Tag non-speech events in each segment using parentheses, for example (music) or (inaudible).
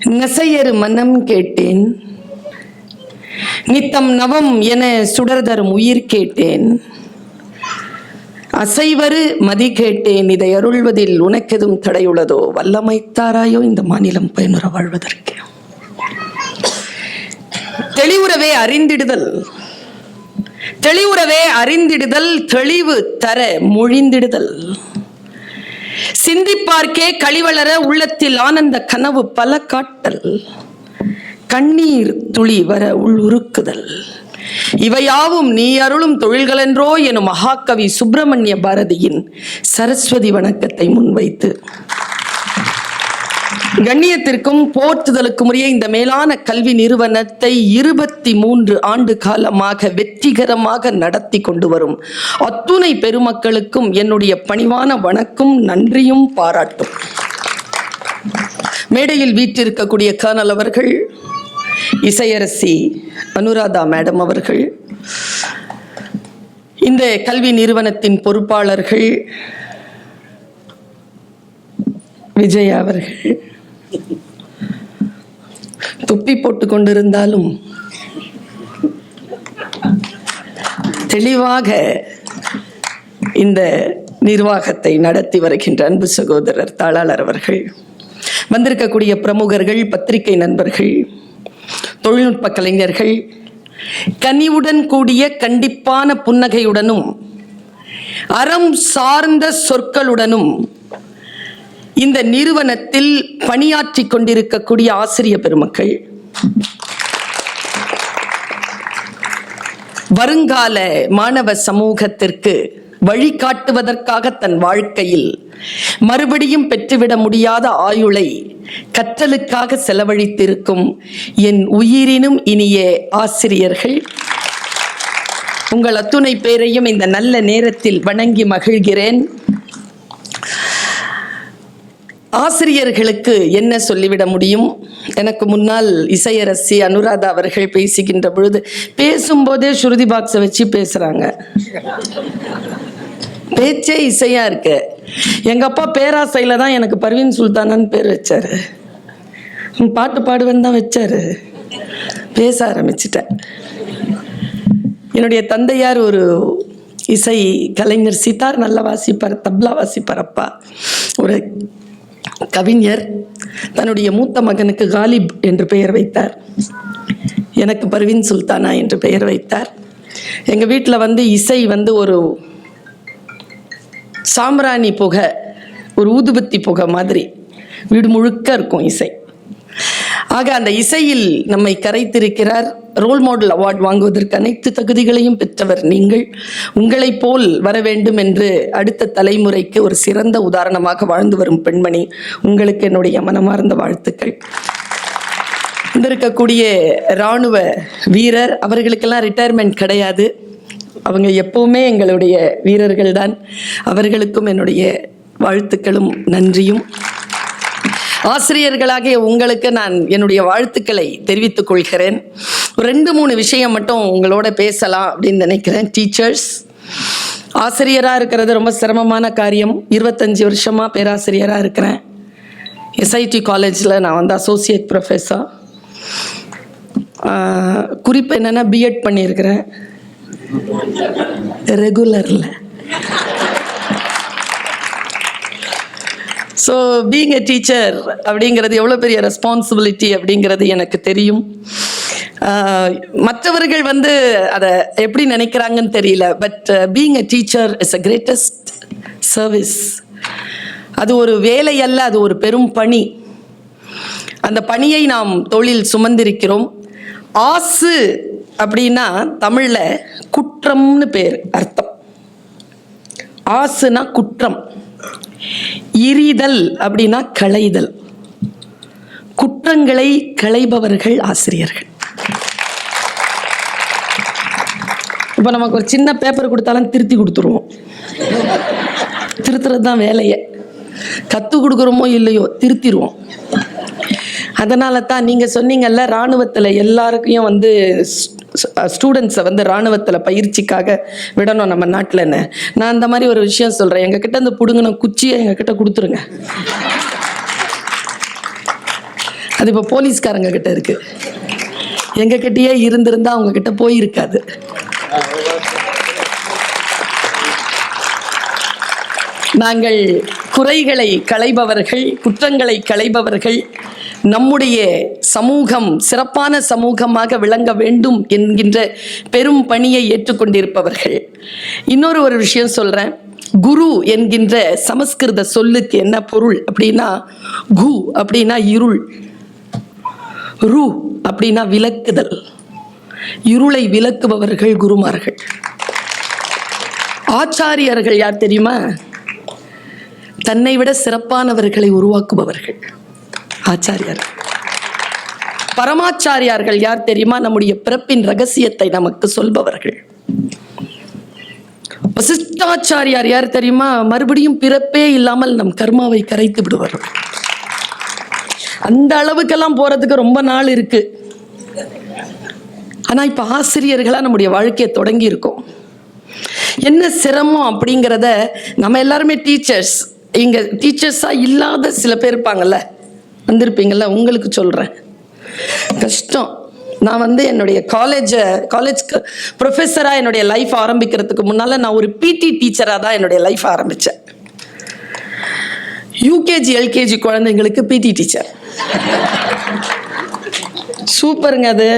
நசையரு மனம் கேட்டேன். நித்தம் நவம் என சுடர்தரும் உயிர் கேட்டேன். அசைவரு மதி கேட்டேன் இதை அருள்வதில் உனக்கெதும் தடையுள்ளதோ? வல்லமைத்தாராயோ இந்த மாநிலம் பயனுற வாழ்வதற்கு. தெளிவுறவே அறிந்திடுதல். தெளிவுறவே அறிந்திடுதல் தெளிவு தர மொழிந்திடுதல். சிந்திப்பார்க்கே கழிவளர உள்ளத்தில் ஆனந்த கனவு பல காட்டல். கண்ணீர் துளி வர உள்ளுருக்குதல் இவையாவும் நீ அருளும் தொழில்களென்றோ எனும் மகாகவி சுப்பிரமணிய பாரதியின் சரஸ்வதி வணக்கத்தை முன்வைத்து கண்ணியத்திற்கும் போற்றுதலுக்கும் உரிய இந்த மேலான கல்வி நிறுவனத்தை இருபத்தி மூன்று ஆண்டு காலமாக வெற்றிகரமாக நடத்தி கொண்டு வரும். அத்துணை பெருமக்களுக்கும் என்னுடைய பணிவான வணக்கம் நன்றியும் பாராட்டும். மேடையில் வீற்றிருக்கக்கூடிய கர்னல் அவர்கள் இசையரசி அனுராதா மேடம் அவர்கள் இந்த கல்வி நிறுவனத்தின் பொறுப்பாளர்கள் விஜய் அவர்கள் (laughs) தொப்பி போட்டு கொண்டிருந்தாலும் தெளிவாக இந்த நிர்வாகத்தை நடத்தி வருகின்ற அன்பு சகோதரர் தாளாளர் அவர்கள் வந்திருக்கக்கூடிய பிரமுகர்கள் பத்திரிகை நண்பர்கள் தொழில்நுட்ப கலைஞர்கள் கனிவுடன் கூடிய கண்டிப்பான புன்னகையுடனும் அறம் சார்ந்த சொற்களுடனும் இந்த நிறுவனத்தில் பணியாற்றி கொண்டிருக்கக்கூடிய ஆசிரிய பெருமக்கள் வருங்கால மாணவ சமூகத்திற்கு வழிகாட்டுவதற்காக தன் வாழ்க்கையில் மறுபடியும் பெற்றுவிட முடியாத ஆயுளை கற்றலுக்காக செலவழித்திருக்கும் என் உயிரினும் இனிய ஆசிரியர்கள் உங்கள் அத்துணை பேரையும் இந்த நல்ல நேரத்தில் வணங்கி மகிழ்கிறேன். ஆசிரியர்களுக்கு என்ன சொல்லிவிட முடியும்? எனக்கு முன்னால் இசையரசி அனுராதா அவர்கள் பேசுகின்ற பொழுது பேசும்போதே ஸ்ருதி பாக்ஸை வச்சு பேசுகிறாங்க பேச்சே இசையாக இருக்கு. எங்கள் அப்பா பேராசையில் தான் எனக்கு பர்வீன் சுல்தானான்னு பேர் வச்சார். பாட்டு பாடுவேன் தான் வச்சார். பேச ஆரம்பிச்சிட்டேன். என்னுடைய தந்தையார் ஒரு இசை கலைஞர் சித்தார் நல்ல வாசிப்பார் தப்லா வாசிப்பார் அப்பா. ஒரு கவிஞர் தன்னுடைய மூத்த மகனுக்கு காலிப் என்று பெயர் வைத்தார். எனக்கு பர்வீன் சுல்தானா என்று பெயர் வைத்தார். எங்கள் வீட்டில் வந்து இசை வந்து ஒரு சாம்ராணி புகை ஒரு ஊதுபத்தி புகை மாதிரி. வீடு முழுக்க இருக்கும் இசை. ஆக அந்த இசையில் நம்மை கரைத்திருக்கிறார் ரோல் மாடல் அவார்ட் வாங்குவதற்கு அனைத்து தகுதிகளையும் பெற்றவர் நீங்கள். உங்களைப் போல் வர வேண்டும் என்று அடுத்த தலைமுறைக்கு ஒரு சிறந்த உதாரணமாக வாழ்ந்து வரும் பெண்மணி உங்களுக்கு என்னுடைய மனமார்ந்த வாழ்த்துக்கள். இருக்கக்கூடிய இராணுவ வீரர் அவர்களுக்கெல்லாம் ரிட்டையர்மெண்ட் கிடையாது. அவங்க எப்பவுமே எங்களுடைய வீரர்கள் தான் அவர்களுக்கும் என்னுடைய வாழ்த்துக்களும் நன்றியும். ஆசிரியர்களாகிய உங்களுக்கு நான் என்னுடைய வாழ்த்துக்களை தெரிவித்துக் கொள்கிறேன். ரெண்டு மூணு விஷயம் மட்டும் உங்களோட பேசலாம் அப்படின்னு நினைக்கிறேன். டீச்சர்ஸ் ஆசிரியராக இருக்கிறது ரொம்ப சிரமமான காரியம். இருபத்தஞ்சி வருஷமாக பேராசிரியராக இருக்கிறேன். எஸ்ஐடி காலேஜில் நான் வந்து அசோசியேட் ப்ரொஃபஸர் குறிப்பு என்னென்னா பிஎட் பண்ணியிருக்கிறேன். ரெகுலரில் ஸோ பீங் எ டீச்சர் அப்படிங்கிறது எவ்வளோ பெரிய ரெஸ்பான்சிபிலிட்டி அப்படிங்கிறது எனக்கு தெரியும். மற்றவர்கள் வந்து அதை எப்படி நினைக்கிறாங்கன்னு தெரியல but being a teacher is a greatest service அது ஒரு வேலை அல்ல அது ஒரு பெரும் பணி. அந்த பணியை நாம் தொழில் சுமந்திருக்கிறோம். ஆசு அப்படின்னா தமிழில் குற்றம்னு பேர் அர்த்தம். ஆசுனா குற்றம். இரிதல் அப்படின்னா களைதல். குற்றங்களை களைபவர்கள் ஆசிரியர்கள். இப்போ நமக்கு ஒரு சின்ன பேப்பர் கொடுத்தாலும் திருத்தி கொடுத்துருவோம். திருத்துறது தான் வேலையை. கற்றுக் கொடுக்குறோமோ இல்லையோ திருத்திடுவோம் அதனால தான் நீங்கள் சொன்னீங்கல்ல இராணுவத்தில் எல்லாருக்கையும் வந்து ஸ்டூடெண்ட்ஸை வந்து இராணுவத்தில் பயிற்சிக்காக விடணும் நம்ம நாட்டில்ன்னு. நான் அந்த மாதிரி ஒரு விஷயம் சொல்கிறேன் எங்ககிட்ட இந்த பிடுங்கின குச்சியை எங்ககிட்ட கொடுத்துருங்க. அது இப்போ போலீஸ்காரங்க கிட்ட இருக்கு. எங்ககிட்டயே இருந்திருந்தா அவங்க கிட்ட போயிருக்காது. நாங்கள் குறைகளை களைபவர்கள் குற்றங்களை களைபவர்கள் நம்முடைய சமூகம் சிறப்பான சமூகமாக விளங்க வேண்டும் என்கின்ற பெரும் பணியை ஏற்றுக்கொண்டிருப்பவர்கள். இன்னொரு ஒரு விஷயம் சொல்றேன். குரு என்கின்ற சமஸ்கிருத சொல்லுக்கு என்ன பொருள் அப்படின்னா கு அப்படின்னா இருள். ரு அப்படின்னா விளக்குதல். இருளை விளக்குபவர்கள் குருமார்கள். ஆச்சாரியர்கள் யார் தெரியுமா? தன்னை விட சிறப்பானவர்களை உருவாக்குபவர்கள். ஆச்சாரியார். பரமாச்சாரியார்கள் யார் தெரியுமா? நம்முடைய பிறப்பின் ரகசியத்தை நமக்கு சொல்பவர்கள். வசிஷ்டாச்சாரியார் யார் தெரியுமா? மறுபடியும் பிறப்பே இல்லாமல் நம் கர்மாவை கரைத்து விடுவார்கள். அந்த அளவுக்கெல்லாம் போறதுக்கு ரொம்ப நாள் இருக்கு. ஆனா இப்ப ஆசிரியர்களா நம்முடைய வாழ்க்கையை தொடங்கி இருக்கோம். என்ன சிரமம் அப்படிங்கிறத நம்ம எல்லாருமே டீச்சர்ஸ் இங்க டீச்சர்ஸா இல்லாத சில பேர் இருப்பாங்கல்ல? வந்திருப்பீங்கள உங்களுக்கு சொல்கிறேன் கஷ்டம். நான் வந்து என்னுடைய காலேஜை காலேஜ்க்கு ப்ரொஃபஸராக என்னுடைய லைஃப் ஆரம்பிக்கிறதுக்கு முன்னால் நான் ஒரு பிடி டீச்சராக தான் என்னுடைய லைஃப் ஆரம்பித்தேன் யூகேஜி எல்கேஜி குழந்தைங்களுக்கு பிடி டீச்சர் சூப்பருங்க அது.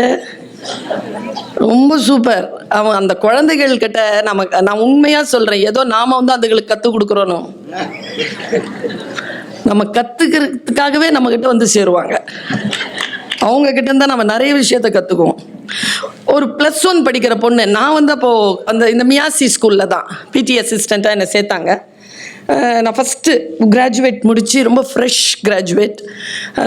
ரொம்ப சூப்பர். அவன் அந்த குழந்தைகள் கிட்ட நமக்கு நான் உண்மையாக சொல்கிறேன் ஏதோ நாம வந்து அதுகளுக்கு கற்றுக் கொடுக்குறோனோ நம்ம கத்துக்கிறதுக்காகவே நம்ம கிட்ட வந்து சேருவாங்க. அவங்க கிட்ட இருந்தா நம்ம நிறைய விஷயத்த கத்துக்குவோம். ஒரு ப்ளஸ் ஒன் படிக்கிற பொண்ணு நான் வந்து அப்போ அந்த இந்த மியாசி ஸ்கூல்ல தான் பிடி அசிஸ்டண்ட்டாக என்னை சேர்த்தாங்க. நான் ஃபஸ்ட்டு கிராஜுவேட் முடித்து ரொம்ப ஃப்ரெஷ் கிராஜுவேட்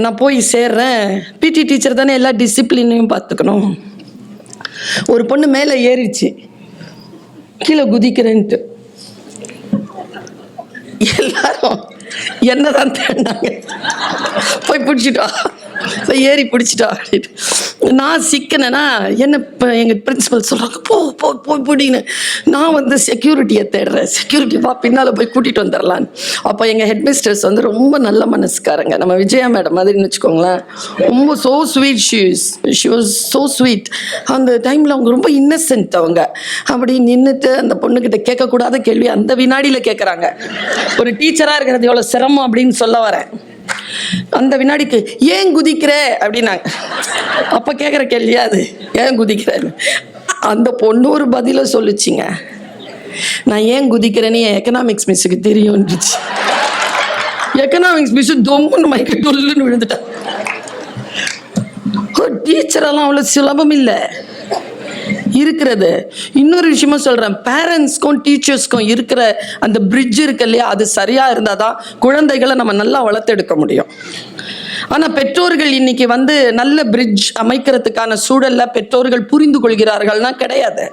நான் போய் சேர்றேன். பிடி டீச்சர் தானே எல்லா டிசிப்ளினையும் பார்த்துக்கணும் ஒரு பொண்ணு மேலே ஏறிச்சு கீழே குதிக்கிறேன்ட்டு. எல்லாரும் என்னதான் தேடினாங்க? போய் பிடிச்சிட்டா போய் ஏறி பிடிச்சிட்டா அப்படின்னு நான் சிக்கினேன்னா என்ன இப்போ எங்கள் பிரின்சிபல் சொல்கிறாங்க போ போ போய் பிடின்னு. நான் வந்து செக்யூரிட்டியை தேடுறேன். செக்யூரிட்டி வா பின்னால் போய் கூட்டிகிட்டு வந்துடலான்னு அப்போ எங்கள் ஹெட் மிஸ்டர்ஸ் வந்து ரொம்ப நல்ல மனசுக்காரங்க. நம்ம விஜயா மேடம் மாதிரின்னு வச்சுக்கோங்களேன். ரொம்ப so sweet shoes she was so sweet அந்த டைமில் அவங்க ரொம்ப இன்னசென்ட் அவங்க. அப்படி நின்றுட்டு அந்த பொண்ணுக்கிட்ட கேட்கக்கூடாத கேள்வி அந்த வினாடியில் கேட்குறாங்க ஒரு டீச்சராக இருக்கிறது எவ்வளோ சிரமம் அப்படின்னு சொல்ல வரேன். அந்த வினாடிக்கு ஏன் குதிக்கிற? அப்படின்னாங்க. அப்போ கேட்குற கேள்வியா அது. ஏன் குதிக்கிற அந்த பொண்ணு ஒரு பதிலை சொல்லுச்சிங்க. நான் ஏன் குதிக்கிறேன்னு என் எக்கனாமிக்ஸ் மிஸ்ஸுக்கு தெரியும்ன்றுச்சு. எக்கனாமிக்ஸ் மிஸ் தொம்முன்னு மைக்கு டொல்லுன்னு விழுந்துட்டேன் டீச்சரெல்லாம் அவ்வளோ சுலபம் இல்லை. இருக்கிறது. இன்னொரு விஷயமா சொல்கிறேன் பேரண்ட்ஸ்க்கும் டீச்சர்ஸ்க்கும் இருக்கிற அந்த பிரிட்ஜ் இருக்கு இல்லையா? அது சரியாக இருந்தால் தான் குழந்தைகளை நம்ம நல்லா வளர்த்தெடுக்க முடியும். ஆனால் பெற்றோர்கள் இன்னைக்கு வந்து நல்ல பிரிட்ஜ் அமைக்கிறதுக்கான சூழலில் பெற்றோர்கள் புரிந்து கொள்கிறார்கள்னா கிடையாது.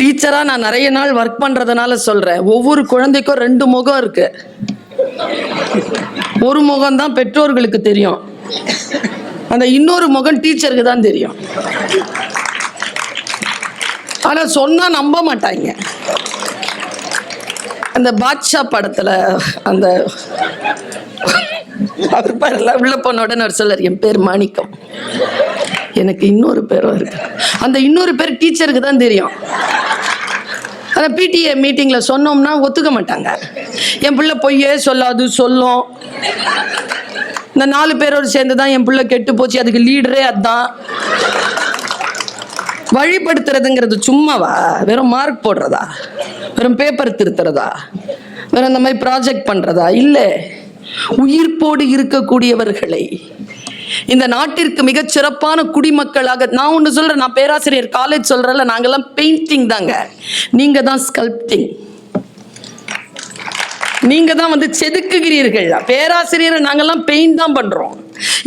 டீச்சரா நான் நிறைய நாள் ஒர்க் பண்றதுனால சொல்றேன். ஒவ்வொரு குழந்தைக்கும் ரெண்டு முகம் இருக்கு. ஒரு முகம் தான் பெற்றோர்களுக்கு தெரியும். அந்த இன்னொரு முகம் டீச்சருக்கு தான் தெரியும். ஆனால் சொன்னால் நம்ப மாட்டாங்க. அந்த பாட்ஷா படத்தில் அந்த அவர் பேரில் உள்ள போன உடனே ஒரு சிலர் என் பேர் மாணிக்கம். எனக்கு இன்னொரு பேரும் இருக்கு. அந்த இன்னொரு பேர் டீச்சருக்கு தான் தெரியும். அந்த பிடிஏ மீட்டிங்கில் சொன்னோம்னா ஒத்துக்க மாட்டாங்க. என் பிள்ளை பொய்யே சொல்லாது சொல்லும். இந்த நாலு பேரோடு சேர்ந்து தான் என் பிள்ளை கெட்டு போச்சு. அதுக்கு லீடரே அதுதான் வழிபடுத்துறதுங்கிறது சும்மாவா? வெறும் மார்க் போடுறதா? வெறும் பேப்பர் திருத்துறதா? வெறும் இந்த மாதிரி ப்ராஜெக்ட் பண்றதா? இல்லை. உயிர்ப்போடு இருக்கக்கூடியவர்களை. இந்த நாட்டிற்கு மிகச் சிறப்பான குடிமக்களாக நான் ஒன்று சொல்றேன் நான் பேராசிரியர் காலேஜ் சொல்றேன்ல நாங்கெல்லாம் பெயிண்டிங் தாங்க. நீங்க தான் ஸ்கல்ப்டிங் நீங்க தான் வந்து செதுக்குகிறீர்கள். பேராசிரியர் நாங்கெல்லாம் பெயிண்ட் தான் பண்றோம்.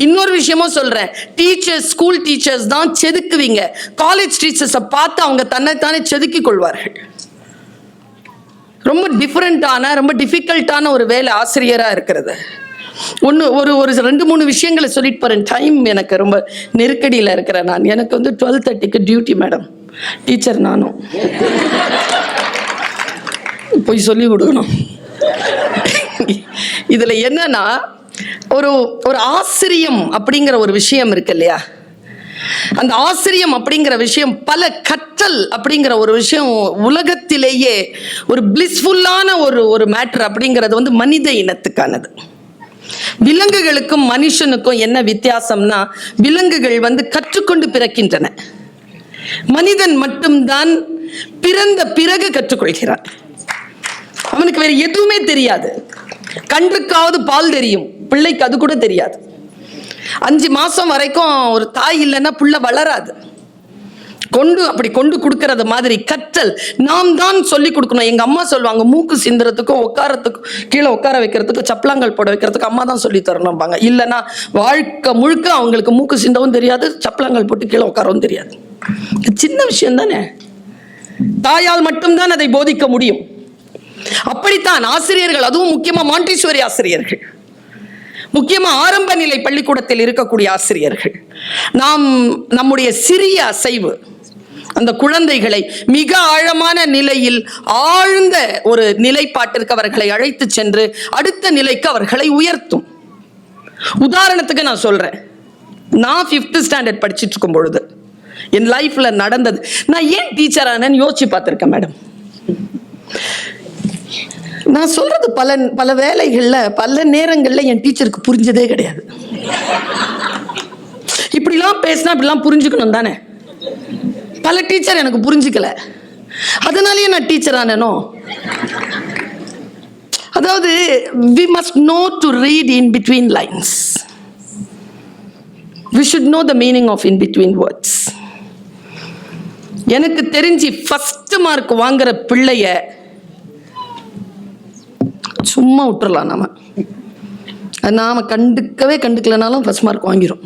இன்னொரு விஷயமும் சொல்றேன். டீச்சர்ஸ் ஸ்கூல் டீச்சர்ஸ் தான் செதுக்குவீங்க. காலேஜ் டீச்சர்ஸை பார்த்து அவங்க தன்னைத்தானே செதுக்கி கொள்வார்கள். ரொம்ப டிஃப்ரெண்ட்டான ரொம்ப டிஃபிகல்ட்டான ஒரு வேலை ஆசிரியராக இருக்கிறது. ஒன்று ஒரு ஒரு ரெண்டு மூணு விஷயங்களை சொல்லிட்டு போகிறேன் டைம் எனக்கு ரொம்ப நெருக்கடியில் இருக்கிறேன் நான். எனக்கு வந்து டுவெல் தேர்ட்டிக்கு டியூட்டி மேடம் டீச்சர் நானும். போய் சொல்லி கொடுக்கணும். (laughs) இதில் என்னன்னா ஒரு ஒரு ஆசிரியம் அப்படிங்கிற ஒரு விஷயம் இருக்கு இல்லையா? அந்த ஆசிரியம் அப்படிங்கிற விஷயம் பல கற்றல் அப்படிங்கிற ஒரு விஷயம் உலகத்திலேயே ஒரு பிளிஸ்ஃபுல்லான ஒரு ஒரு மேட்ரு அப்படிங்கிறது வந்து மனித இனத்துக்கானது. விலங்குகளுக்கும் மனுஷனுக்கும் என்ன வித்தியாசம்னா விலங்குகள் வந்து கற்றுக்கொண்டு பிறக்கின்றன. மனிதன் மட்டும்தான் பிறந்த பிறகு கற்றுக்கொள்கிறான். அவனுக்கு வேற எதுவுமே தெரியாது. கன்றுக்காவது பால் தெரியும். பிள்ளைக்கு அது கூட தெரியாது. அஞ்சு மாசம் வரைக்கும் ஒரு தாய் இல்லைன்னா புள்ள வளராது. கொண்டு அப்படி கொண்டு கொடுக்கறது மாதிரி கற்றல். நாம் தான் சொல்லி கொடுக்கணும். எங்க அம்மா சொல்லுவாங்க மூக்கு சிந்துறதுக்கும் உட்காரத்துக்கும் கீழே உட்கார வைக்கிறதுக்கும் சப்பலாங்கல் போட வைக்கிறதுக்கு அம்மா தான் சொல்லி தரணும்பாங்க. இல்லைன்னா வாழ்க்கை முழுக்க அவங்களுக்கு மூக்கு சிந்தவும் தெரியாது சப்பலாங்கல் போட்டு கீழே உட்காரவும் தெரியாது. சின்ன விஷயம் தானே? தாயால் மட்டும்தான் அதை போதிக்க முடியும். அப்படித்தான் ஆசிரியர்கள் அதுவும் முக்கியமாக மாண்டீஸ்வரி ஆசிரியர்கள். முக்கியமாக ஆரம்ப நிலை பள்ளிக்கூடத்தில் இருக்கக்கூடிய ஆசிரியர்கள். நாம் நம்முடைய சிறிய அசைவு அந்த குழந்தைகளை மிக ஆழமான நிலையில் ஆழ்ந்த ஒரு நிலைப்பாட்டிற்கு அவர்களை அழைத்து சென்று அடுத்த நிலைக்கு அவர்களை உயர்த்தும். உதாரணத்துக்கு நான் சொல்றேன். நான் ஃபிஃப்த் ஸ்டாண்டர்ட் படிச்சுட்டு இருக்கும் பொழுது என் லைஃப்ல நடந்தது. நான் ஏன் டீச்சர் ஆனேன்னு யோசிச்சு பார்த்துருக்கேன் மேடம் நான் சொல்றது பல பல வேலைகள்ல பல நேரங்கள்ல என் டீச்சருக்கு புரிஞ்சதே கிடையாது. இப்படிலாம் பேசினா இப்படிலாம் புரிஞ்சுக்கணும் தானே? பல டீச்சர் எனக்கு புரிஞ்சுக்கல. அதனாலயே நான் டீச்சர் ஆனேனோ? அதாவது we must know to read in between lines we should know the meaning of in between words எனக்கு தெரிஞ்சு ஃபஸ்ட்டு மார்க் வாங்குற பிள்ளைய சும்மா விட்டுறலாம் நாம. அது நாம கண்டுக்கவே கண்டுக்கலனாலும் ஃபர்ஸ்ட் மார்க் வாங்கிரும்.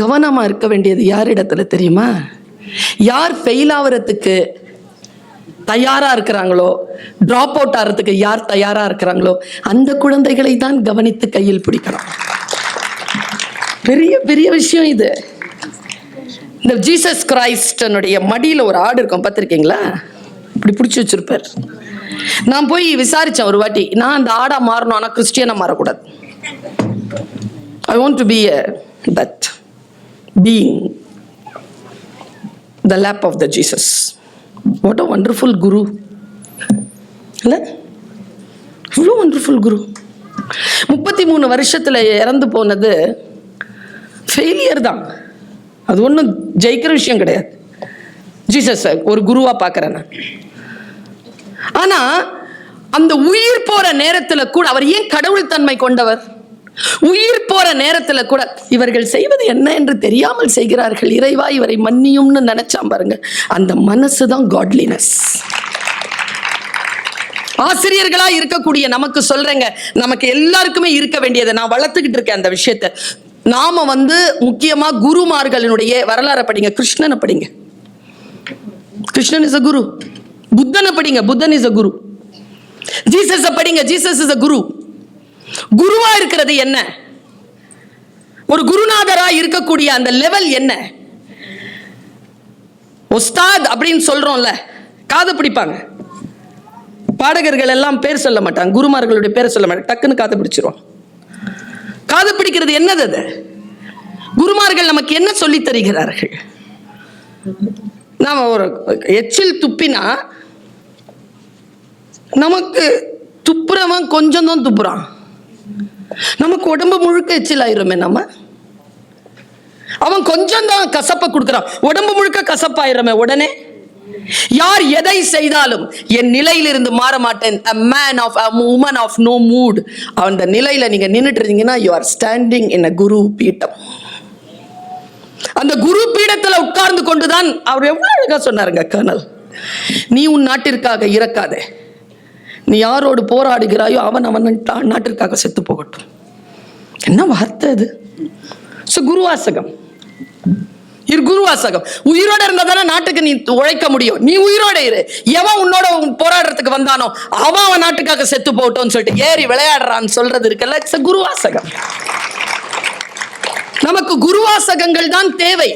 கவனமா இருக்க வேண்டியது யார் இடத்துல தெரியுமா? யார் ஃபெயில் ஆகிறதுக்கு தயாரா இருக்கிறாங்களோ டிராப் அவுட் ஆகிறதுக்கு யார் தயாரா இருக்கிறாங்களோ அந்த குழந்தைகளை தான் கவனித்து கையில் பிடிக்கணும். பெரிய பெரிய விஷயம் இது. இந்த ஜீசஸ் கிரைஸ்டனுடைய மடியில் ஒரு ஆடு இருக்கும் பார்த்துருக்கீங்களா? இப்படி பிடிச்சி வச்சிருப்பார். நான் போய் விசாரித்தேன் ஒரு வாட்டி. நான் அந்த ஆடா மாறணும் ஆனால் கிறிஸ்டியனாக மாறக்கூடாது. I want to be that being the lap of the Jesus what a wonderful guru இல்லை? இவ்வளோ வண்டர்ஃபுல் குரு முப்பத்தி மூணு வருஷத்தில் இறந்து போனது ஃபெயிலியர் தான். அது ஒன்றும் ஜெயிக்கிற விஷயம் கிடையாது. ஜீசஸ் ஒரு குருவாக பார்க்குறேன் நான். ஆனா அந்த உயிர் போற நேரத்துல கூட அவர் ஏன் கடவுள் தன்மை கொண்டவர்? உயிர் போற நேரத்துல கூட இவர்கள் செய்வது என்ன என்று தெரியாமல் செய்கிறார்கள். இறைவா இவரை மன்னியும்னு நினைச்சாம் பாருங்க. அந்த மனசு தான் காட்லினஸ் ஆசிரியர்களா இருக்கக்கூடிய நமக்கு சொல்றேங்க. நமக்கு எல்லாருக்குமே இருக்க வேண்டியது நான் வளர்த்துக்கிட்டு இருக்கேன் அந்த விஷயத்தை. நாம வந்து முக்கியமா குருமார்களினுடைய வரலாறை படிங்க. கிருஷ்ணனை படிங்க. கிருஷ்ணன் இஸ் அ குரு புத்தனை படிங்க. Buddhan is a guru. Jesus படிங்க. Jesus is a guru. குருவா இருக்கிறது என்ன? ஒரு குருநாதரா இருக்கக்கூடிய அந்த லெவல் என்ன? ஒஸ்தாத் அப்படின்னு சொல்றோம்ல காது பிடிப்பாங்க. பாடகர்கள் எல்லாம் பேர் சொல்ல மாட்டாங்க. குருமார்களுடைய பேரை சொல்ல மாட்டாங்க. டக்குன்னு காது பிடிச்சிரும் காது பிடிக்கிறது என்னது அது? குருமார்கள் நமக்கு என்ன சொல்லி தருகிறார்கள்? நாம ஒரு எச்சில் துப்பினா நமக்கு துப்புறவன் கொஞ்சம் தான் துப்புறான். நமக்கு உடம்பு முழுக்க எச்சில் ஆயிருமே நம்ம. அவன் கொஞ்சம் தான் கசப்பை கொடுக்குறான். உடம்பு முழுக்க கசப்பாயிரமே உடனே. யார் எதை செய்தாலும் என் நிலையிலிருந்து மாற மாட்டேன். A man of a woman of no mood அந்த நிலையில நீங்க நின்றுட்டு இருந்தீங்கன்னா you are standing in a guru peetham. அந்த குரு பீடத்துல உட்கார்ந்து கொண்டுதான் அவர் எவ்வளவு அழகா சொன்னாருங்க கர்னல். நீ உன் நாட்டிற்காக இறக்காதே. நீ யாரோடு போராடுகிறாயோ அவன் அவன் நாட்டிற்காக செத்து போகட்டும் என்ன வார்த்தை அது? ஸோ குருவாசகம். இரு குருவாசகம். உயிரோட இருந்தா தானே நாட்டுக்கு நீ உழைக்க முடியும். நீ உயிரோட இரு. எவன் உன்னோட போராடுறதுக்கு வந்தானோ அவன் அவன் நாட்டுக்காக செத்து போட்டோம்னு சொல்லிட்டு ஏறி விளையாடுறான்னு சொல்றது இருக்குல்ல? இட்ஸ் குருவாசகம். நமக்கு குருவாசகங்கள் தான் தேவை.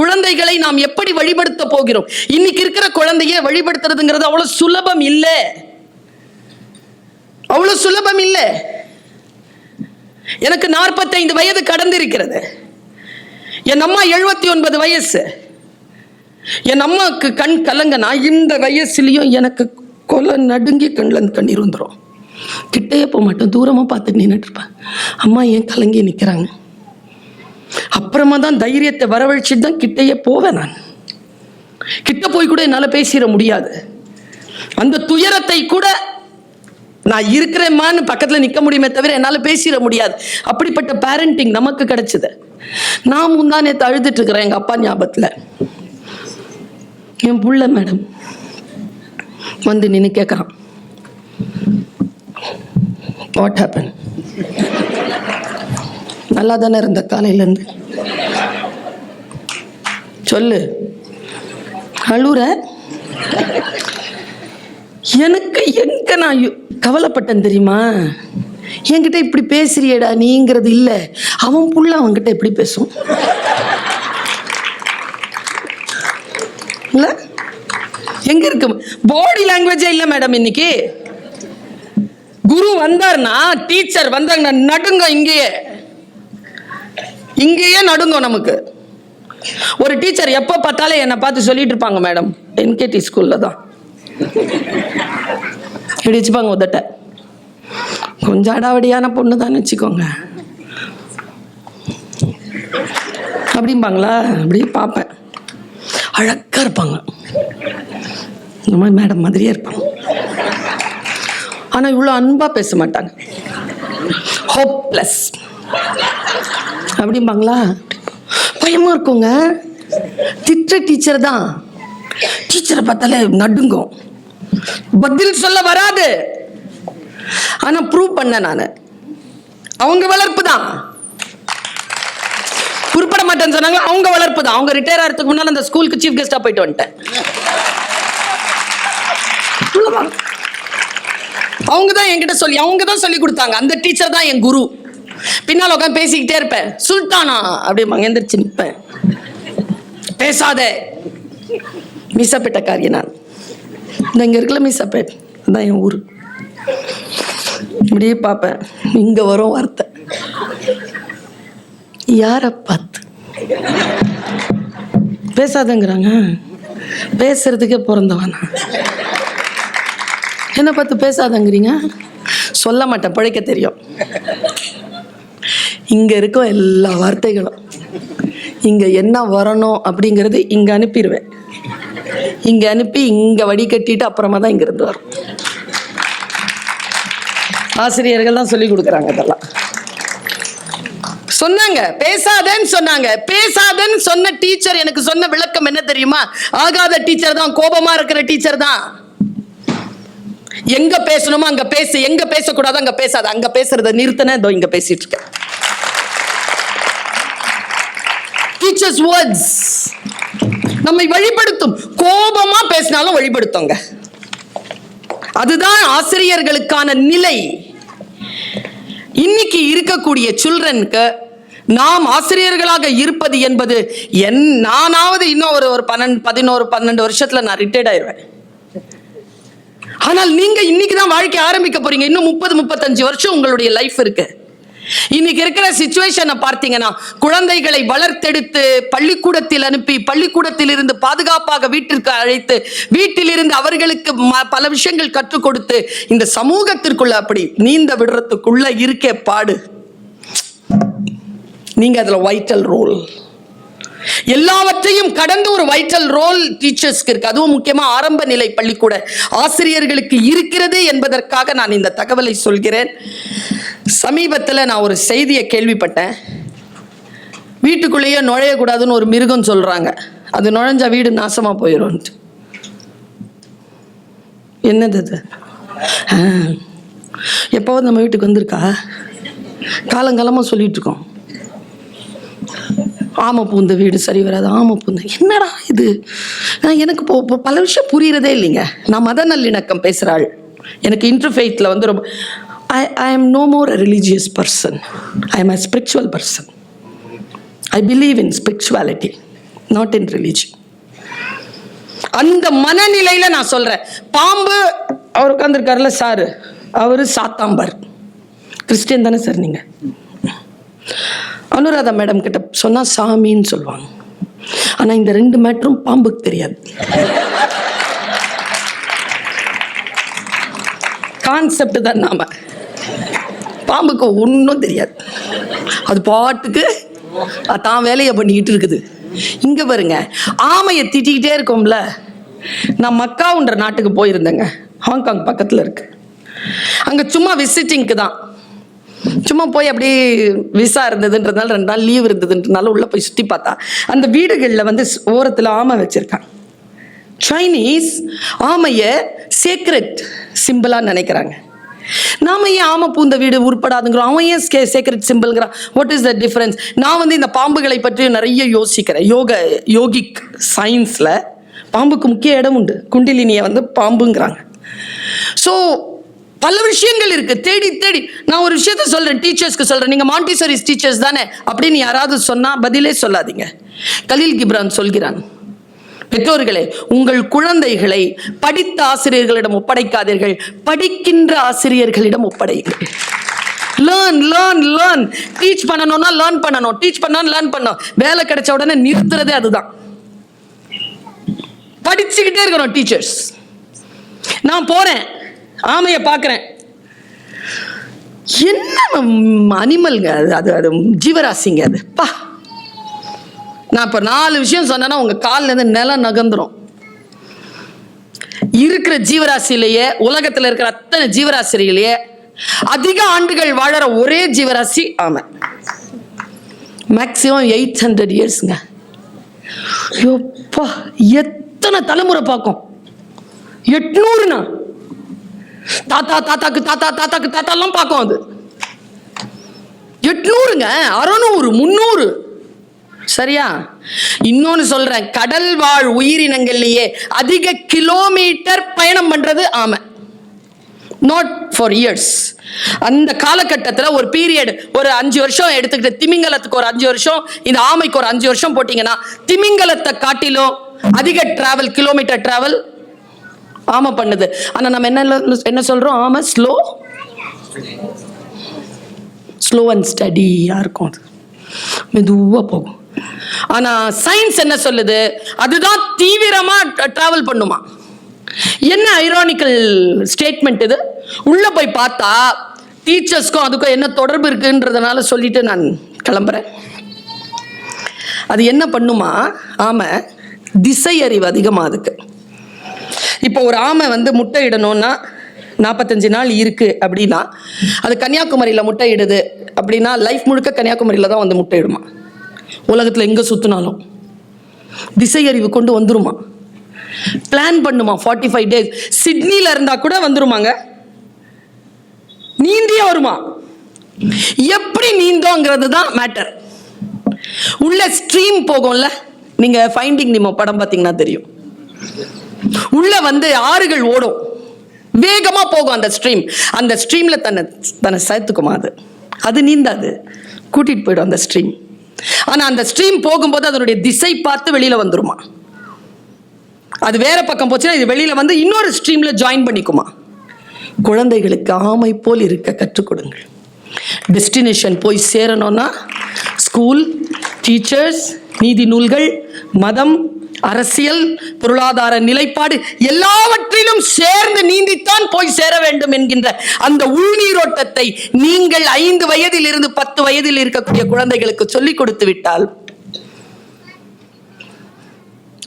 குழந்தைகளை நாம் எப்படி வழிபடுத்த போகிறோம்? இன்னைக்கு இருக்கிற குழந்தைய வழிபடுத்துறதுங்கிறது அவ்வளவு சுலபம் இல்லை. அவ்வளவு சுலபம் இல்லை. எனக்கு நாற்பத்தைந்து வயது கடந்திருக்கிறது. என் அம்மா எழுபத்தி ஒன்பது வயசு. என் அம்மாவுக்கு கண் கலங்கனா இந்த வயசுலயும் எனக்கு கொலை நடுங்கி கண்ணில் கண்ணீர் வந்துடும் கிட்டேயே போக மாட்டோம் தூரமாக பார்த்துட்டு நின்றுட்டுருப்பேன் அம்மா ஏன் கலங்கி நிற்கிறாங்க அப்புறமா தான் தைரியத்தை வரவழைச்சிட்டு தான் கிட்டேயே போவேன் நான். கிட்ட போய் கூட என்னால் பேசிட முடியாது. அந்த துயரத்தை கூட நான் இருக்கிறேம்மான்னு பக்கத்தில் நிற்க முடியுமே தவிர என்னால் பேசிட முடியாது. அப்படிப்பட்ட பேரண்டிங் நமக்கு கிடைச்சது. நான் முந்தானே அழுதுட்டு இருக்கிறேன் எங்கள் அப்பா ஞாபகத்தில். என் புள்ள மேடம் வந்து நின்று கேட்குறான் வாட் ஹேப்பன் நல்லா தானே இருந்த காலையிலேருந்து சொல்லு. அழுற எனக்கு எங்க நான் யோ- கவலைப்பட்டேன் தெரியுமா? என்கிட்ட இப்படி பேசுறியடா நீங்கிறது இல்லை. அவன் புள்ள அவன்கிட்ட எப்படி பேசும்? இல்ல? எங்க இருக்கு? பாடி லாங்குவேஜே இல்லை மேடம் இன்னைக்கு. குரு வந்தார்னா டீச்சர் வந்தாங்கன்னா நடுங்க இங்கேயே. இங்கேயே நடுங்க நமக்கு. ஒரு டீச்சர் எப்போ பார்த்தாலும் என்னை பார்த்து சொல்லிட்டு இருப்பாங்க மேடம் என்கேடி ஸ்கூலில் தான் இப்படி வச்சுப்பாங்க உதட்ட. கொஞ்சம் அடாவடியான பொண்ணு தான் வச்சுக்கோங்க. அப்படிம்பாங்களா? அப்படி பார்ப்பேன். அழகாக இருப்பாங்க. இந்த மாதிரி மேடம் மாதிரியே இருப்பாங்க. ஆனால் இவ்வளோ அன்பாக பேச மாட்டாங்க. ஹோப்லெஸ் அப்படிம்பாங்களா? பயமாக இருக்குங்க. திட்ட டீச்சர் தான். டீச்சரை பார்த்தாலே நடுங்கும். பதில் சொல்ல வராது. ஆனா ப்ரூவ் பண்ண நான். அவங்க வளர்ப்பு தான். குறிப்பிட மாட்டேன்னு சொன்னாங்க அவங்க வளர்ப்பு தான். அவங்க ரிட்டையர் ஆகிறதுக்கு முன்னால் அந்த ஸ்கூலுக்கு சீஃப் கெஸ்டாக போயிட்டு வந்துட்டேன். அவங்க தான் என்கிட்ட சொல்லி அவங்க தான் சொல்லி கொடுத்தாங்க. அந்த டீச்சர் தான் என் குரு. பின்னால் உட்காந்து பேசிக்கிட்டே இருப்பேன். சுல்தானா? அப்படி எந்திரிச்சு நிற்பேன் பேசாத. மீசப்பேட்டக்காரிய நான் இந்த இங்கே இருக்கல மீசப்பேட் அதான் என் ஊர். இப்படியே பார்ப்பேன். இங்கே வரும் வார்த்தை. யாரை பார்த்து? பேசாதங்கிறாங்க. பேசுறதுக்கே பிறந்தவனா? என்ன பார்த்து பேசாதங்கிறீங்க? சொல்ல மாட்டேன். பிழைக்க தெரியும். இங்க இருக்கும் எல்லா வார்த்தைகளும். இங்க என்ன வரணும் அப்படிங்கிறது இங்க அனுப்பிடுவேன். இங்க அனுப்பி இங்க வடிகட்டிட்டு அப்புறமா தான் இங்க இருந்து வரும். ஆசிரியர்கள் தான் சொல்லி கொடுக்குறாங்க இதெல்லாம். சொன்னாங்க பேசாதன்னு சொன்னாங்க. பேசாதன்னு சொன்ன டீச்சர் எனக்கு சொன்ன விளக்கம் என்ன தெரியுமா? ஆகாத டீச்சர் தான் கோபமா இருக்கிற டீச்சர் தான். எங்க பேசணுமோ அங்க பேசு எங்க பேசக்கூடாதோ அங்க பேசாத. அங்க பேசுறத நிறுத்தின இதோ இங்க பேசிட்டு இருக்கேன். டீச்சர்ஸ் வேர்ட்ஸ் நம்மை வழிபடுத்தும். கோபமா பேசினாலும் வழிபடுத்தோங்க. அதுதான் ஆசிரியர்களுக்கான நிலை. இன்னைக்கு இருக்கக்கூடிய சில்ட்ரனுக்கு நாம் ஆசிரியர்களாக இருப்பது என்பது என் நானாவது இன்னும் ஒரு ஒரு பன்னெண்டு பதினோரு பன்னெண்டு வருஷத்துல நான் ரிட்டையர்ட் ஆயிடுவேன் ஆனால் நீங்க இன்னைக்கு தான் வாழ்க்கை ஆரம்பிக்க போறீங்க. இன்னும் முப்பது முப்பத்தஞ்சு வருஷம் உங்களுடைய லைஃப் இருக்கு. இன்னைக்கு இருக்கிற சுச்சுவேஷனை பார்த்தீங்கன்னா குழந்தைகளை வளர்த்தெடுத்து பள்ளிக்கூடத்தில் அனுப்பி பள்ளிக்கூடத்தில் இருந்து பாதுகாப்பாக வீட்டிற்கு அழைத்து வீட்டிலிருந்து அவர்களுக்கு ம- பல விஷயங்கள் கற்றுக் கொடுத்து இந்த சமூகத்திற்குள்ள அப்படி நீந்த விடுறதுக்குள்ள இருக்கே பாடு. நீங்க அதுல வைட்டல் ரோல் எல்லாவற்றையும் கடந்து ஒரு வைட்டல் ரோல் டீச்சர்ஸ்க்கு இருக்கு. அதுவும் முக்கியமா ஆரம்ப நிலை பள்ளிக்கூட ஆசிரியர்களுக்கு இருக்கிறது என்பதற்காக நான் இந்த தகவலை சொல்கிறேன். சமீபத்தில் நான் ஒரு செய்தியை கேள்விப்பட்டேன். வீட்டுக்குள்ளேயே நுழையக்கூடாதுன்னு ஒரு மிருகம் சொல்கிறாங்க அது நுழைஞ்சா வீடு நாசமாக போயிடும் என்னது அது? எப்போவது நம்ம வீட்டுக்கு வந்திருக்கா? காலங்காலமாக சொல்லிட்டு இருக்கோம். ஆமை பூந்த வீடு சரி வராது ஆமை பூந்த என்னடா இது? எனக்கு இப்போ இப்போ பல விஷயம் புரியறதே இல்லைங்க. நான் மத நல்லிணக்கம் பேசுகிற ஆள். எனக்கு இன்டர்ஃபெய்த்தில் வந்து ரொம்ப I I am no more a religious person I am a spiritual person I believe in spirituality not in religion அந்த மனநிலையில நான் சொல்றேன். பாம்பு அவர் உட்காந்துருக்காருல சாரு? அவரு சாத்தாம்பார். கிறிஸ்டியன் தானே சார் நீங்க? அனுராதா மேடம் கிட்ட சொன்னா சாமின்னு சொல்லுவாங்க. ஆனா இந்த ரெண்டு மேட்ரும் பாம்புக்கு தெரியாது. கான்செப்ட் தான் நாம. பாம்புக்கு ஒன்றும் தெரியாது. அது பாட்டுக்கு தான் வேலையை பண்ணிக்கிட்டு இருக்குது. இங்கே பாருங்க ஆமையை திட்டிக்கிட்டே இருக்கோம்ல. நான் மக்காவுன்ற நாட்டுக்கு போயிருந்தேங்க. ஹாங்காங் பக்கத்தில் இருக்கு. அங்கே சும்மா விசிட்டிங்க்கு தான். சும்மா போய் அப்படியே விசா இருந்ததுன்றதுனால ரெண்டு நாள் லீவ் இருந்ததுன்றதுனால உள்ளே போய் சுற்றி பார்த்தா அந்த வீடுகளில் வந்து ஓரத்தில் ஆமை வச்சுருக்காங்க. சைனீஸ் ஆமையை சேக்ரெட் சிம்பிளாக நினைக்கிறாங்க. நாம ஏன் ஆமை பூந்த வீடு உருப்படாதுங்கிறோம்? அவன் ஏன் சேக்ரெட் சிம்பிள்ங்கிறான் வாட் இஸ் த டிஃப்ரென்ஸ் நான் வந்து இந்த பாம்புகளை பற்றி நிறைய யோசிக்கிறேன். யோக யோகிக் சயின்ஸில் பாம்புக்கு முக்கிய இடம் உண்டு. குண்டிலினியை வந்து பாம்புங்கிறாங்க. ஸோ பல விஷயங்கள் இருக்கு. தேடி தேடி. நான் ஒரு விஷயத்த சொல்றேன். டீச்சர்ஸ்க்கு சொல்றேன். நீங்க மாண்டிசரிஸ் டீச்சர்ஸ் தானே? அப்படின்னு யாராவது சொன்னா பதிலே சொல்லாதீங்க. கலீல் கிப்ரான் சொல்கிறான். பெற்றோர்களே உங்கள் குழந்தைகளை படித்த ஆசிரியர்களிடம் ஒப்படைக்காதீர்கள். படிக்கின்ற ஆசிரியர்களிடம் ஒப்படைங்கள் லேர்ன் லேர்ன் லேர்ன் டீச் பண்ணணும்னா லேர்ன் பண்ணணும். டீச் பண்ணா லேர்ன் பண்ணும் வேலை கிடைச்ச உடனே நிறுத்துறதே அதுதான். படிச்சுக்கிட்டே இருக்கணும் டீச்சர்ஸ் நான் போறேன். ஆமையை பார்க்குறேன். என்ன அனிமல்ங்க அது அது அது ஜீவராசிங்க அது. பா நான் இப்போ நாலு விஷயம் சொன்னேன்னா உங்கள் கால்ல இருந்து நிலம் நகர்ந்துடும் இருக்கிற ஜீவராசியிலேயே உலகத்தில் இருக்கிற அத்தனை ஜீவராசிரியிலேயே அதிக ஆண்டுகள் வாழற ஒரே ஜீவராசி ஆமை. மேக்சிமம் எயிட் ஹண்ட்ரட் இயர்ஸுங்க யோப்பா எத்தனை தலைமுறை பார்க்கும்? எட்நூறுனா. தாத்தா தாத்தாக்கு தாத்தா தாத்தாக்கு தாத்தாலாம் பார்க்கும் அது. எட்நூறுங்க அறநூறு முந்நூறு சரியா? இன்னொன்னு சொல்றேன். கடல் வாழ் உயிரினங்கள்லயே அதிக கிலோமீட்டர் பயணம் பண்றது ஆமை. நாட் ஃபார் இயர்ஸ் அந்த காலகட்டத்தில் ஒரு பீரியட் ஒரு அஞ்சு வருஷம் எடுத்துக்கிட்டு திமிங்கலத்துக்கு ஒரு அஞ்சு வருஷம் இந்த ஆமைக்கு ஒரு அஞ்சு வருஷம் போட்டிங்கன்னா திமிங்கலத்தை காட்டிலும் அதிக டிராவல் கிலோமீட்டர் டிராவல் ஆமை பண்ணுது. ஆனால் நம்ம என்ன என்ன சொல்கிறோம் ஆமை ஸ்லோ ஸ்லோ அண்ட் ஸ்டடியாக இருக்கும் அது. மெதுவாக போகும். ஆனா சயின்ஸ் என்ன சொல்லுது? அதுதான் தீவிரமா டிராவல் பண்ணுமா. என்ன ஐரானிக்கல் ஸ்டேட்மெண்ட் இது? உள்ள போய் பார்த்தா டீச்சர்ஸ்க்கும் அதுக்கும் என்ன தொடர்பு இருக்குன்றதுனால சொல்லிட்டு நான் கிளம்புறேன். அது என்ன பண்ணுமா? ஆமை திசை அறிவு அதிகமாக அதுக்கு. இப்போ ஒரு ஆமை வந்து முட்டை இடணும்னா நாற்பத்தஞ்சு நாள் இருக்கு அப்படின்னா அது கன்னியாகுமரியில் முட்டை இடுது அப்படின்னா லைஃப் முழுக்க கன்னியாகுமரியில் தான் வந்து முட்டை இடுமா? உலகத்தில் எங்கே சுற்றினாலும் திசை அறிவு கொண்டு வந்துருமா? பிளான் பண்ணுமா? ஃபார்ட்டி ஃபைவ் டேஸ் சிட்னியில் இருந்தால் கூட வந்துருமாங்க. நீந்தியே வருமா? எப்படி நீந்தோங்கிறது தான் மேட்டர் உள்ள ஸ்ட்ரீம் போகும்ல? நீங்க ஃபைண்டிங் நிமோ படம் பார்த்தீங்கன்னா தெரியும். உள்ள வந்து ஆறுகள் ஓடும். வேகமா போகும் அந்த ஸ்ட்ரீம் அந்த ஸ்ட்ரீம்ல தன்னை தன்னை சேர்த்துக்குமா அது? அது நீந்தாது. கூட்டிட்டு போயிடும் அந்த ஸ்ட்ரீம் ஆனால் அந்த ஸ்ட்ரீம் போகும்போது அதனுடைய திசை பார்த்து வெளியில் வந்துருமா. அது வேற பக்கம் போச்சுன்னா இது வெளியில் வந்து இன்னொரு ஸ்ட்ரீமில் ஜாயின் பண்ணிக்குமா. குழந்தைகளுக்கு ஆமை போல் இருக்க கற்றுக் கொடுங்கள். டெஸ்டினேஷன் போய் சேரணும்னா ஸ்கூல் டீச்சர்ஸ் நீதி நூல்கள் மதம் அரசியல் பொருளாதார நிலைப்பாடு எல்லாவற்றிலும் சேர்ந்து நீந்தித்தான் போய் சேர வேண்டும் என்கின்ற அந்த உள்நீரோட்டத்தை நீங்கள் ஐந்து வயதில் இருந்து பத்து வயதில் இருக்கக்கூடிய குழந்தைகளுக்கு சொல்லிக் கொடுத்து விட்டால்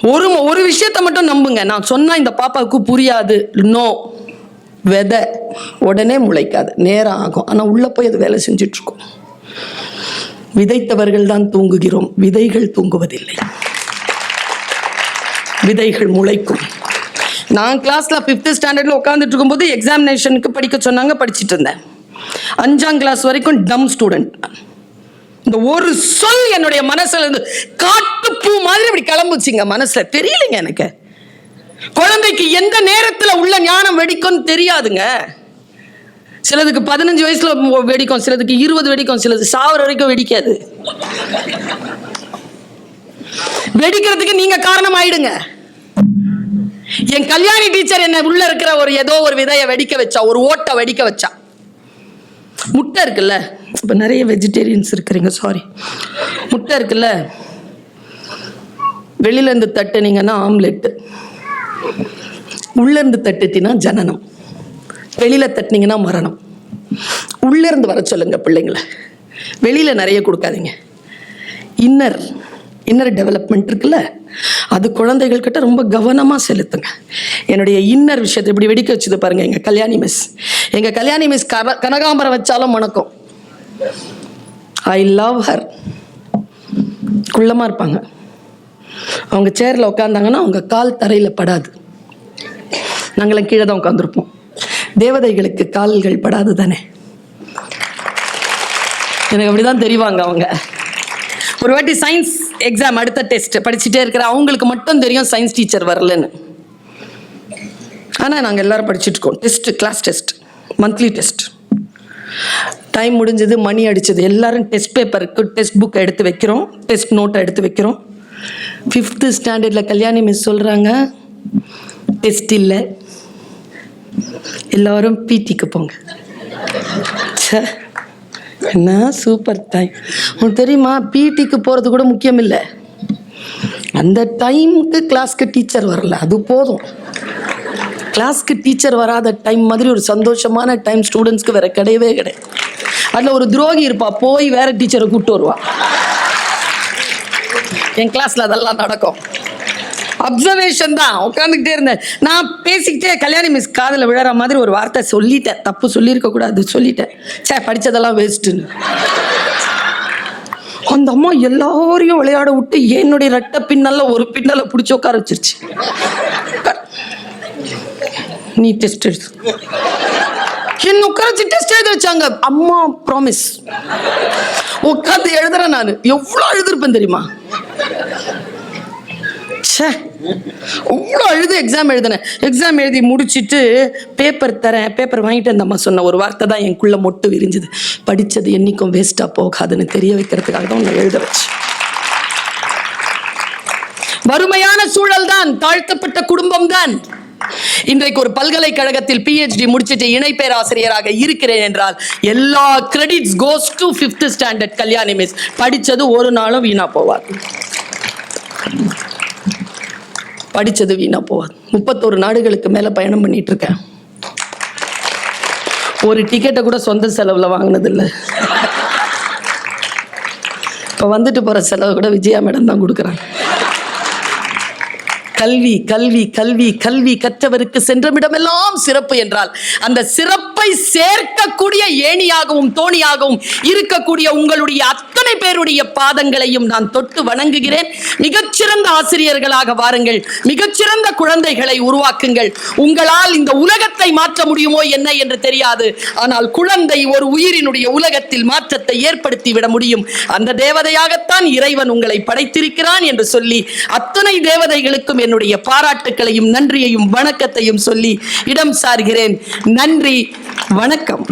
ஒரு ஒரு விஷயத்தை மட்டும் நம்புங்க. நான் சொன்னா இந்த பாப்பாவுக்கு புரியாது. நோ. விதை உடனே முளைக்காது. நேரம் ஆகும். ஆனால் உள்ள போய் அது வேலை செஞ்சுட்டு இருக்கும். விதைத்தவர்கள் தான் தூங்குகிறோம். விதைகள் தூங்குவதில்லை. விதைகள் முளைக்கும். நான் கிளாஸ்ல ஃபிஃப்த்து ஸ்டாண்டர்ட்ல உட்காந்துட்டு இருக்கும்போது எக்ஸாமினேஷனுக்கு படிக்க சொன்னாங்க படிச்சுட்டு இருந்தேன். அஞ்சாம் கிளாஸ் வரைக்கும் டம் ஸ்டூடெண்ட் இந்த ஒரு சொல் என்னுடைய மனசுல இருந்து காட்டுப்பூ மாதிரி இப்படி கிளம்புச்சுங்க மனசுல. தெரியலைங்க எனக்கு. குழந்தைக்கு எந்த நேரத்தில் உள்ள ஞானம் வெடிக்கும்னு தெரியாதுங்க. சிலதுக்கு பதினஞ்சு வயசுல வெடிக்கும் சிலதுக்கு இருபது வெடிக்கும் சிலது சாவர வரைக்கும் வெடிக்காது. வெடிக்கிறதுக்கு நீங்க காரணம் ஆயிடுங்க என் கல்யாணி டீச்சர் என்ன உள்ள இருக்கிற ஒரு ஏதோ ஒரு விதைய வெடிக்க வச்சா ஒரு ஓட்டை வெடிக்க வச்சா. முட்டை இருக்குல்ல? இப்போ நிறைய வெஜிடேரியன்ஸ் இருக்கிறீங்க சாரி முட்டை இருக்குல்ல? வெளியிலேருந்து தட்டுனீங்கன்னா ஆம்லெட்டு. உள்ளேருந்து தட்டுட்டினா ஜனனம். வெளியில் தட்டினீங்கன்னா மரணம். உள்ளேருந்து வர சொல்லுங்க பிள்ளைங்கள. வெளியில் நிறைய கொடுக்காதீங்க. இன்னர். இன்னர் டெவலப்மெண்ட் இருக்குல்ல அது குழந்தைகள்கிட்ட ரொம்ப கவனமாக செலுத்துங்க. என்னுடைய இன்னர் விஷயத்தை இப்படி வெடிக்க வச்சது பாருங்க எங்கள் கல்யாணி மிஸ் எங்கள் கல்யாணி மிஸ் கர கனகாம்பரம் வச்சாலும் வணக்கம். ஐ லவ் ஹர் குள்ளமாக இருப்பாங்க. அவங்க சேரில் உட்காந்தாங்கன்னா அவங்க கால் தரையில் படாது. நாங்களாம் கீழே தான் உட்காந்துருப்போம் தேவதைகளுக்கு கால்கள் படாது தானே. எனக்கு அப்படிதான் தெரிவாங்க அவங்க. ஒரு வாட்டி சயின்ஸ் எக்ஸாம் அடுத்த டெஸ்ட் படிச்சுட்டே இருக்கிற அவங்களுக்கு மட்டும் தெரியும் சயின்ஸ் டீச்சர் வரலன்னு. ஆனால் நாங்கள் எல்லாரும் படிச்சுட்டு இருக்கோம். Test class test monthly test time முடிஞ்சது மணி அடிச்சது. எல்லாரும் டெஸ்ட் பேப்பருக்கு டெஸ்ட் புக் எடுத்து வைக்கிறோம். டெஸ்ட் நோட்டை எடுத்து வைக்கிறோம். ஃபிஃப்த்து ஸ்டாண்டர்டில் கல்யாணி மிஸ் சொல்கிறாங்க டெஸ்ட் இல்லை. எல்லாரும் பிடிக்கு போங்க. சார் என்ன? சூப்பர் டைம் உனக்கு தெரியுமா? பிடிக்கு போகிறது கூட முக்கியம் இல்லை அந்த டைமுக்கு கிளாஸ்க்கு டீச்சர் வரல. அது போதும். கிளாஸ்க்கு டீச்சர் வராத டைம் மாதிரி ஒரு சந்தோஷமான டைம் ஸ்டூடெண்ட்ஸ்க்கு வேற கிடையவே கிடையாது. அதில் ஒரு துரோகி இருப்பா. போய் வேற டீச்சரை கூப்பிட்டு வருவா. என் கிளாஸ்ல அதெல்லாம் நடக்கும். அப்சர்வேஷன் தான். உட்காந்துக்கிட்டே இருந்தேன். நான் பேசிக்கிட்டே கல்யாணி மிஸ் காதில் விழற மாதிரி ஒரு வார்த்தை சொல்லிட்டேன். தப்பு சொல்லியிருக்க கூடாது சொல்லிட்டேன். சே படித்ததெல்லாம் வேஸ்ட்டுன்னு அந்த அம்மா எல்லாரையும் விளையாட விட்டு என்னுடைய ரெட்ட பின்னல்ல ஒரு பின்னலை பிடிச்சி உட்கார வச்சிருச்சு. நீ டெஸ்ட் எழுது என்ன உட்கார வச்சு டெஸ்ட் எழுத வச்சாங்க. அம்மா ப்ராமிஸ் உட்காந்து எழுதுறேன் நான். எவ்வளோ எழுதிருப்பேன் தெரியுமா? ச்சே. அவ்வளோ அழுது எக்ஸாம் எழுதினேன் எக்ஸாம் எழுதி முடிச்சிட்டு பேப்பர் தரேன். பேப்பர் வாங்கிட்டு அந்த அம்மா சொன்ன ஒரு வார்த்தை தான் என்குள்ள மொட்டு விரிஞ்சுது. படித்தது என்னைக்கும் வேஸ்ட்டாக போகாதுன்னு தெரிய வைக்கிறதுக்காக தான் உன்னை எழுத வச்சு வறுமையான சூழல் தான் தாழ்த்தப்பட்ட குடும்பம் தான். இன்றைக்கு ஒரு பல்கலைக்கழகத்தில் பிஹெச்டி முடிச்சிட்டு இணை பேராசிரியராக இருக்கிறேன் என்றால் எல்லா credits goes to fifth standard Kalyani miss படித்தது ஒரு நாளும் வீணா போவார் படித்தது வீணா போகாது. முப்பத்தோரு நாடுகளுக்கு மேலே பயணம் பண்ணிட்டு இருக்கேன் ஒரு டிக்கெட்டை கூட சொந்த செலவில் வாங்கினதில்லை. இப்போ வந்துட்டு போகிற செலவு கூட விஜயா மேடம் தான் கொடுக்குறாங்க. கல்வி கல்வி கல்வி கல்வி கற்றவருக்கு சென்றமிடமெல்லாம் சிறப்பு என்றால் அந்த சிறப்பை சேர்க்கக்கூடிய ஏணியாகவும் தோணியாகவும் இருக்கக்கூடிய உங்களுடைய அத்தனை பேருடைய பாதங்களையும் நான் தொட்டு வணங்குகிறேன். மிகச்சிறந்த ஆசிரியர்களாக வாருங்கள். மிகச்சிறந்த குழந்தைகளை உருவாக்குங்கள். உங்களால் இந்த உலகத்தை மாற்ற முடியுமோ என்ன என்று தெரியாது. ஆனால் குழந்தை ஒரு உயிரினுடைய உலகத்தில் மாற்றத்தை ஏற்படுத்தி விட முடியும். அந்த தேவதையாகத்தான் இறைவன் உங்களை படைத்திருக்கிறான் என்று சொல்லி அத்தனை தேவதைகளுக்கும் என்னுடைய பாராட்டுக்களையும் நன்றியையும் வணக்கத்தையும் சொல்லி இடம் சார்கிறேன். நன்றி வணக்கம்.